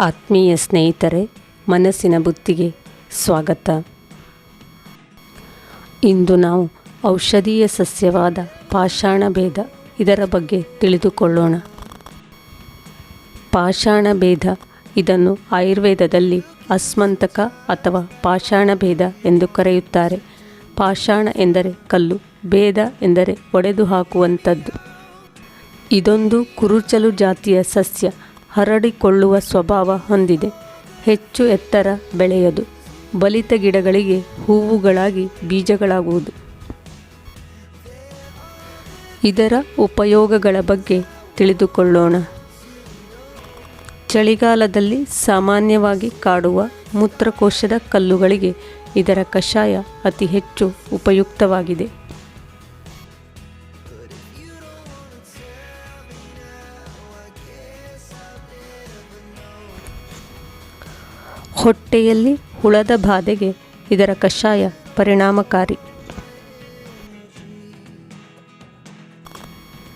ಆತ್ಮೀಯ ಸ್ನೇಹಿತರೆ, ಮನಸ್ಸಿನ ಬುತ್ತಿಗೆ ಸ್ವಾಗತ. ಇಂದು ನಾವು ಔಷಧೀಯ ಸಸ್ಯವಾದ ಪಾಷಾಣ ಭೇದ ಇದರ ಬಗ್ಗೆ ತಿಳಿದುಕೊಳ್ಳೋಣ. ಪಾಷಾಣ ಭೇದ ಇದನ್ನು ಆಯುರ್ವೇದದಲ್ಲಿ ಅಸ್ಮಂತಕ ಅಥವಾ ಪಾಷಾಣ ಭೇದ ಎಂದು ಕರೆಯುತ್ತಾರೆ. ಪಾಷಾಣ ಎಂದರೆ ಕಲ್ಲು, ಭೇದ ಎಂದರೆ ಒಡೆದು ಹಾಕುವಂಥದ್ದು ಇದೊಂದು ಕುರುಚಲು ಜಾತಿಯ ಸಸ್ಯ. ಹರಡಿಕೊಳ್ಳುವ ಸ್ವಭಾವ ಹೊಂದಿದೆ. ಹೆಚ್ಚು ಎತ್ತರ ಬೆಳೆಯದು. ಬಲಿತ ಗಿಡಗಳಿಗೆ ಹೂವುಗಳಾಗಿ ಬೀಜಗಳಾಗುವುದು. ಇದರ ಉಪಯೋಗಗಳ ಬಗ್ಗೆ ತಿಳಿದುಕೊಳ್ಳೋಣ. ಚಳಿಗಾಲದಲ್ಲಿ ಸಾಮಾನ್ಯವಾಗಿ ಕಾಡುವ ಮೂತ್ರಕೋಶದ ಕಲ್ಲುಗಳಿಗೆ ಇದರ ಕಷಾಯ ಅತಿ ಹೆಚ್ಚು ಉಪಯುಕ್ತವಾಗಿದೆ. ಹೊಟ್ಟೆಯಲ್ಲಿ ಹುಳದ ಬಾಧೆಗೆ ಇದರ ಕಷಾಯ ಪರಿಣಾಮಕಾರಿ.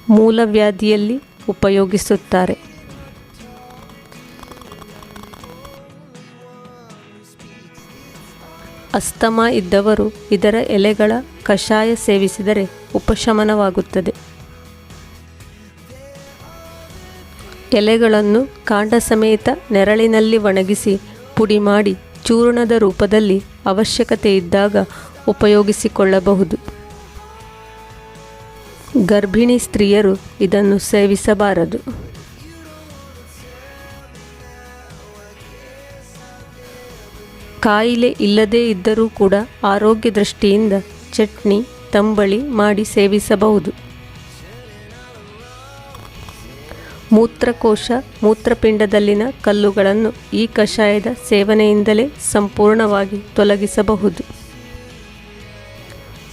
ಮೂಲವ್ಯಾಧಿಯಲ್ಲಿ ಉಪಯೋಗಿಸುತ್ತಾರೆ. ಅಸ್ತಮಾ ಇದ್ದವರು ಇದರ ಎಲೆಗಳ ಕಷಾಯ ಸೇವಿಸಿದರೆ ಉಪಶಮನವಾಗುತ್ತದೆ. ಎಲೆಗಳನ್ನು ಕಾಂಡ ಸಮೇತ ನೆರಳಿನಲ್ಲಿ ಒಣಗಿಸಿ ಪುಡಿ ಮಾಡಿ ಚೂರ್ಣದ ರೂಪದಲ್ಲಿ ಅವಶ್ಯಕತೆ ಇದ್ದಾಗ ಉಪಯೋಗಿಸಿಕೊಳ್ಳಬಹುದು. ಗರ್ಭಿಣಿ ಸ್ತ್ರೀಯರು ಇದನ್ನು ಸೇವಿಸಬಾರದು. ಕಾಯಿಲೆ ಇಲ್ಲದೇ ಇದ್ದರೂ ಕೂಡ ಆರೋಗ್ಯ ದೃಷ್ಟಿಯಿಂದ ಚಟ್ನಿ, ತಂಬಳಿ ಮಾಡಿ ಸೇವಿಸಬಹುದು. ಮೂತ್ರಕೋಶ ಮೂತ್ರಪಿಂಡದಲ್ಲಿನ ಕಲ್ಲುಗಳನ್ನು ಈ ಕಷಾಯದ ಸೇವನೆಯಿಂದಲೇ ಸಂಪೂರ್ಣವಾಗಿ ತೊಲಗಿಸಬಹುದು.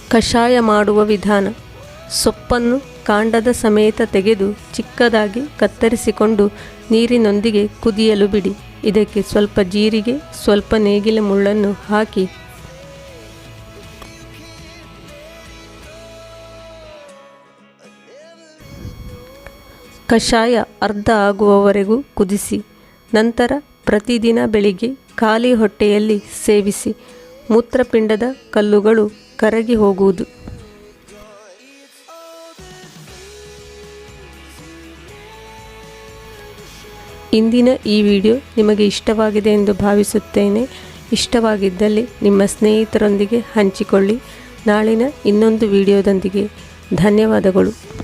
ಕಷಾಯ ಮಾಡುವ ವಿಧಾನ, ಸೊಪ್ಪನ್ನು ಕಾಂಡದ ಸಮೇತ ತೆಗೆದು ಚಿಕ್ಕದಾಗಿ ಕತ್ತರಿಸಿಕೊಂಡು ನೀರಿನೊಂದಿಗೆ ಕುದಿಯಲು ಬಿಡಿ. ಇದಕ್ಕೆ ಸ್ವಲ್ಪ ಜೀರಿಗೆ, ಸ್ವಲ್ಪ ನೇಗಿಲ ಮುಳ್ಳನ್ನು ಹಾಕಿ ಕಷಾಯ ಅರ್ಧ ಆಗುವವರೆಗೂ ಕುದಿಸಿ, ನಂತರ ಪ್ರತಿದಿನ ಬೆಳಿಗ್ಗೆ ಖಾಲಿ ಹೊಟ್ಟೆಯಲ್ಲಿ ಸೇವಿಸಿ ಮೂತ್ರಪಿಂಡದ ಕಲ್ಲುಗಳು ಕರಗಿ ಹೋಗುವುದು. ಇಂದಿನ ಈ ವಿಡಿಯೋ ನಿಮಗೆ ಇಷ್ಟವಾಗಿದೆ ಎಂದು ಭಾವಿಸುತ್ತೇನೆ. ಇಷ್ಟವಾಗಿದ್ದಲ್ಲಿ ನಿಮ್ಮ ಸ್ನೇಹಿತರೊಂದಿಗೆ ಹಂಚಿಕೊಳ್ಳಿ. ನಾಳಿನ ಇನ್ನೊಂದು ವಿಡಿಯೋದೊಂದಿಗೆ ಧನ್ಯವಾದಗಳು.